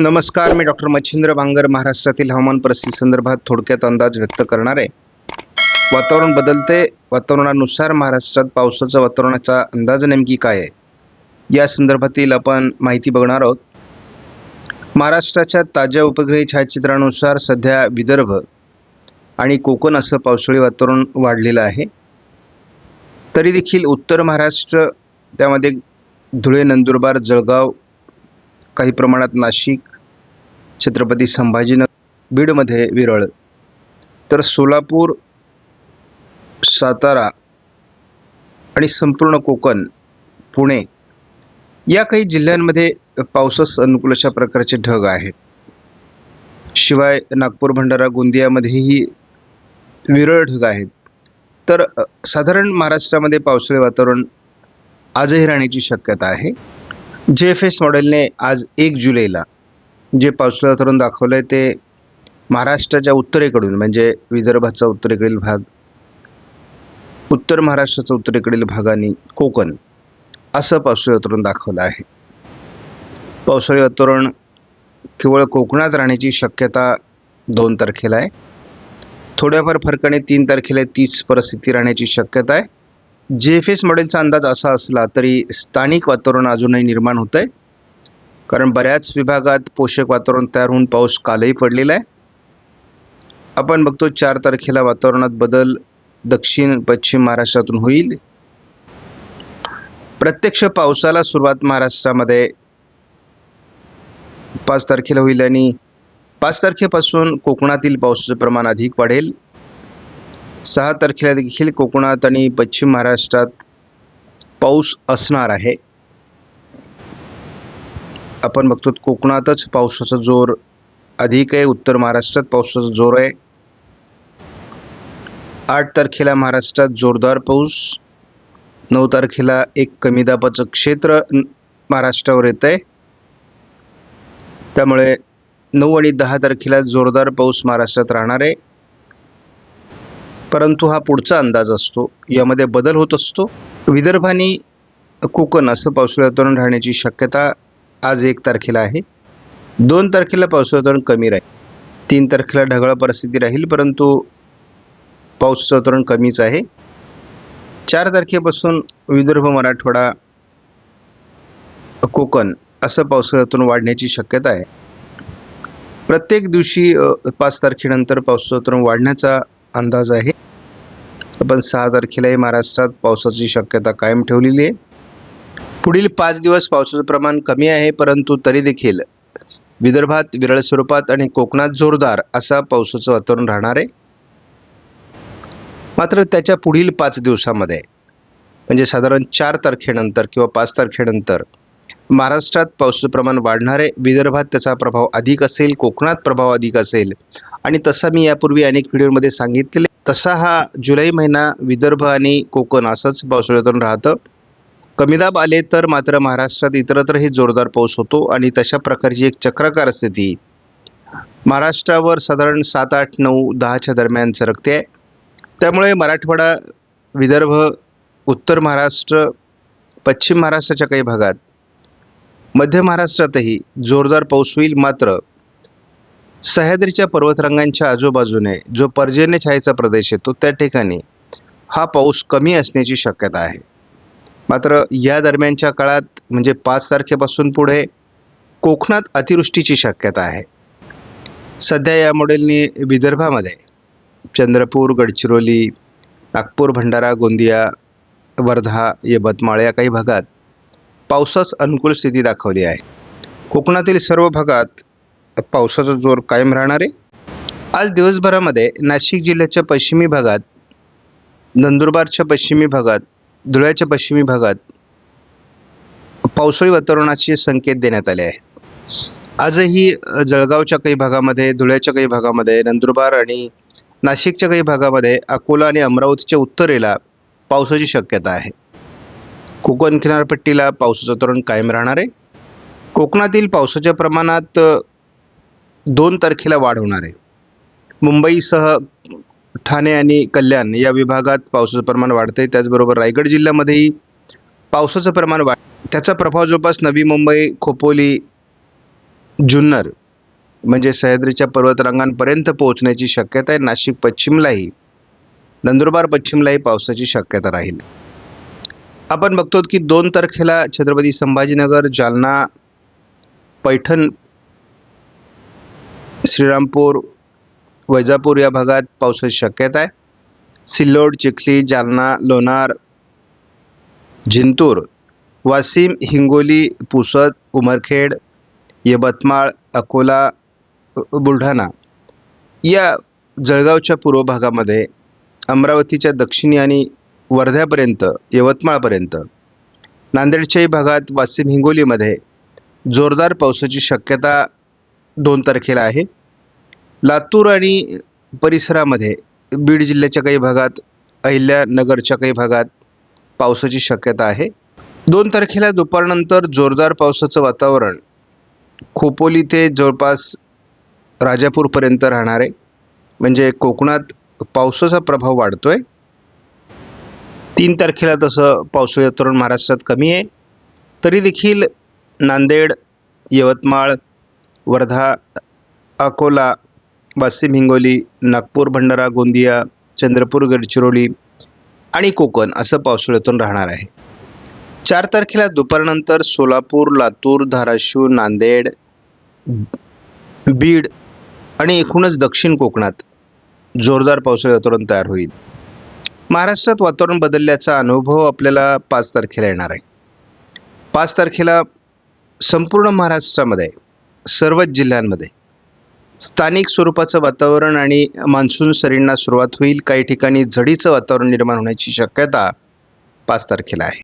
नमस्कार मी डॉक्टर मच्छिंद्र बांगर महाराष्ट्रातील हवामान परिस्थिती संदर्भात थोडक्यात अंदाज व्यक्त करणार आहे. वातावरण बदलते वातावरणानुसार महाराष्ट्रात पावसाच्या वातावरणाचा अंदाज नेमकी काय आहे? या संदर्भातील आपण माहिती बघणार आहोत. महाराष्ट्राच्या ताज्या उपग्रही छायाचित्रानुसार सध्या विदर्भ आणि कोकण असं पावसाळी वातावरण वाढलेलं आहे. तरी देखील उत्तर महाराष्ट्र त्यामध्ये धुळे नंदुरबार जळगाव काही प्रमाणात नाशिक छत्रपती संभाजीनगर बीडमध्ये विरळ. तर सोलापूर सातारा आणि संपूर्ण कोकण पुणे या काही जिल्ह्यांमध्ये पावसास अनुकूल अशा प्रकारचे ढग आहेत. शिवाय नागपूर भंडारा गोंदियामध्येही विरळ ढग आहेत. तर साधारण महाराष्ट्रामध्ये पावसाळी वातावरण आजही राहण्याची शक्यता आहे. जे एफ एस मॉडेलने आज एक जुलैला जे पावसाळी वातावरण दाखवलं आहे ते महाराष्ट्राच्या उत्तरेकडून म्हणजे विदर्भाचा उत्तरेकडील भाग उत्तर महाराष्ट्राचा उत्तरेकडील भाग आणि कोकण असं पावसाळी वातावरण दाखवलं आहे. पावसाळी वातावरण केवळ कोकणात राहण्याची शक्यता दोन तारखेला आहे. थोड्याफार फरकाने तीन तारखेला तीच परिस्थिती राहण्याची शक्यता आहे. जे एफ एस मॉडेलचा अंदाज असा असला तरी स्थानिक वातावरण अजूनही निर्माण होतं आहे कारण बऱ्याच विभागात पोषक वातावरण तयार होऊन पाऊस कालही पडलेला आहे. आपण बघतो चार तारखेला वातावरणात बदल दक्षिण पश्चिम महाराष्ट्रातून होईल. प्रत्यक्ष पावसाला सुरुवात महाराष्ट्रामध्ये पाच तारखेला होईल आणि पाच तारखेपासून कोकणातील पावसाचं प्रमाण अधिक वाढेल. सहा तारखेला देखील कोकणात आणि पश्चिम महाराष्ट्रात पाऊस असणार आहे. आपण बघतो कोकणातच पावसाचा जोर अधिक आहे उत्तर महाराष्ट्रात पावसाचा जोर आहे. आठ तारखेला महाराष्ट्रात जोरदार पाऊस नऊ तारखेला एक कमी दाबाचं क्षेत्र महाराष्ट्रावर येत आहे. त्यामुळे नऊ आणि दहा तारखेला जोरदार पाऊस महाराष्ट्रात राहणार आहे. परंतु हा पुढचा अंदाज असतो यामध्ये बदल होत असतो. विदर्भ आणि कोकण असं पावसाळ्यात वातावरण राहण्याची शक्यता आज एक तारखेला आहे. दोन तारखेला पाऊस वातावरण कमी राहील. तीन तारखेला ढगाळ परिस्थिती राहील परंतु पावसाचं वातावरण कमीच आहे. चार तारखेपासून विदर्भ मराठवाडा कोकण असं पावसाळी वाढण्याची शक्यता आहे. प्रत्येक दिवशी पाच तारखेनंतर पावसातून वाढण्याचा अंदाज आहे. आपण सहा तारखेलाही महाराष्ट्रात पावसाची शक्यता कायम ठेवलेली आहे. पुढील पाच दिवस पावसाचं प्रमाण कमी आहे परंतु तरी देखील विदर्भात विरळ स्वरूपात आणि कोकणात जोरदार असा पावसाचं वातावरण राहणार आहे. मात्र त्याच्या पुढील पाच दिवसामध्ये म्हणजे साधारण चार तारखेनंतर किंवा पाच तारखेनंतर महाराष्ट्रात पावसाचं प्रमाण वाढणार आहे. विदर्भात त्याचा प्रभाव अधिक असेल कोकणात प्रभाव अधिक असेल आणि तसा मी यापूर्वी अनेक व्हिडिओमध्ये सांगितले. तसा हा जुलै महिना विदर्भ आणि कोकण असंच पावसाळ्यातून राहतं. कमी दाब आले तर मात्र महाराष्ट्रात इतरत्रही जोरदार पाऊस होतो आणि तशा प्रकारची एक चक्राकार स्थिती महाराष्ट्रावर साधारण सात आठ नऊ दहाच्या दरम्यान सरकते आहे. त्यामुळे मराठवाडा विदर्भ उत्तर महाराष्ट्र पश्चिम महाराष्ट्राच्या काही भागात मध्य महाराष्ट्रातही जोरदार पाऊस होईल. मात्र सह्याद्रीच्या पर्वतरांगांच्या आजूबाजूने जो पर्जन्य छायेचा प्रदेश येतो त्या ठिकाणी हा पाऊस कमी असण्याची शक्यता आहे. मात्र या दरम्यानच्या काळात म्हणजे पाच तारखेपासून पुढे कोकणात अतिवृष्टीची शक्यता आहे. सध्या या मॉडेलने विदर्भामध्ये चंद्रपूर गडचिरोली नागपूर भंडारा गोंदिया वर्धा यवतमाळ या काही भागात पावसास अनुकूल स्थिती दाखवली आहे. कोकणातील सर्व भागात पावसाचा जोर कायम राहणार आहे. आज दिवसभरामध्ये नाशिक जिल्ह्याच्या पश्चिमी भागात नंदुरबारच्या पश्चिमी भागात धुळ्याच्या पश्चिमी भागात पावसाळी वातावरणाचे संकेत देण्यात आले आहेत. आजही जळगावच्या काही भागामध्ये धुळ्याच्या काही भागामध्ये नंदुरबार आणि नाशिकच्या काही भागामध्ये अकोला आणि अमरावतीच्या उत्तरेला पावसाची शक्यता आहे. कोकण किनारपट्टीला पावसाचं तोरण कायम राहणार आहे. कोकणातील पावसाच्या प्रमाणात दोन तारखेला वाढ होणार आहे. मुंबईसह ठाणे आणि कल्याण या विभागात पावसाचं प्रमाण वाढतंय. त्याचबरोबर रायगड जिल्ह्यामध्येही पावसाचं प्रमाण वाढ त्याचा प्रभाव जवळपास नवी मुंबई खोपोली जुन्नर म्हणजे सह्याद्रीच्या पर्वतरांगांपर्यंत पोहोचण्याची शक्यता आहे. नाशिक पश्चिमलाही नंदुरबार पश्चिमलाही पावसाची शक्यता राहील. आपण बघतो की दोन तारखेला छत्रपती संभाजीनगर जालना पैठण श्रीरामपूर वैजापूर या भागात पावसाची शक्यता आहे. सिल्लोड चिखली जालना लोणार जिंतूर वाशिम हिंगोली पुसद उमरखेड यवतमाळ अकोला बुलढाणा या जळगावच्या पूर्व भागामध्ये अमरावतीच्या दक्षिणी आणि वर्ध्यापर्यंत यवतमाळपर्यंत नांदेडच्याही भागात वाशिम हिंगोलीमध्ये जोरदार पावसाची शक्यता दोन तारखेला आहे. लातूर आणि परिसरामध्ये बीड जिल्ह्याच्या काही भागात अहिल्यानगरच्या काही भागात पावसाची शक्यता आहे. दोन तारखेला दुपारनंतर जोरदार पावसाचं वातावरण खोपोली ते जवळपास राजापूरपर्यंत राहणार आहे. म्हणजे कोकणात पावसाचा प्रभाव वाढतो आहे तीन तारखेला तसं पावसाचं वातावरण महाराष्ट्रात कमी आहे. तरी देखील नांदेड यवतमाळ वर्धा अकोला वाशिम हिंगोली नागपूर भंडारा गोंदिया चंद्रपूर गडचिरोली आणि कोकण असं पावसाळ्यातून राहणार आहे. चार तारखेला दुपारनंतर सोलापूर लातूर धाराशिव नांदेड बीड आणि एकूणच दक्षिण कोकणात जोरदार पावसाळी वातावरण तयार होईल. महाराष्ट्रात वातावरण बदलल्याचा अनुभव आपल्याला पाच तारखेला येणार आहे. पाच तारखेला संपूर्ण महाराष्ट्रामध्ये सर्वच जिल्ह्यांमध्ये स्थानिक स्वरूपाचं वातावरण आणि मान्सून सरींना सुरुवात होईल. काही ठिकाणी झडीचं वातावरण निर्माण होण्याची शक्यता पाच तारखेला आहे.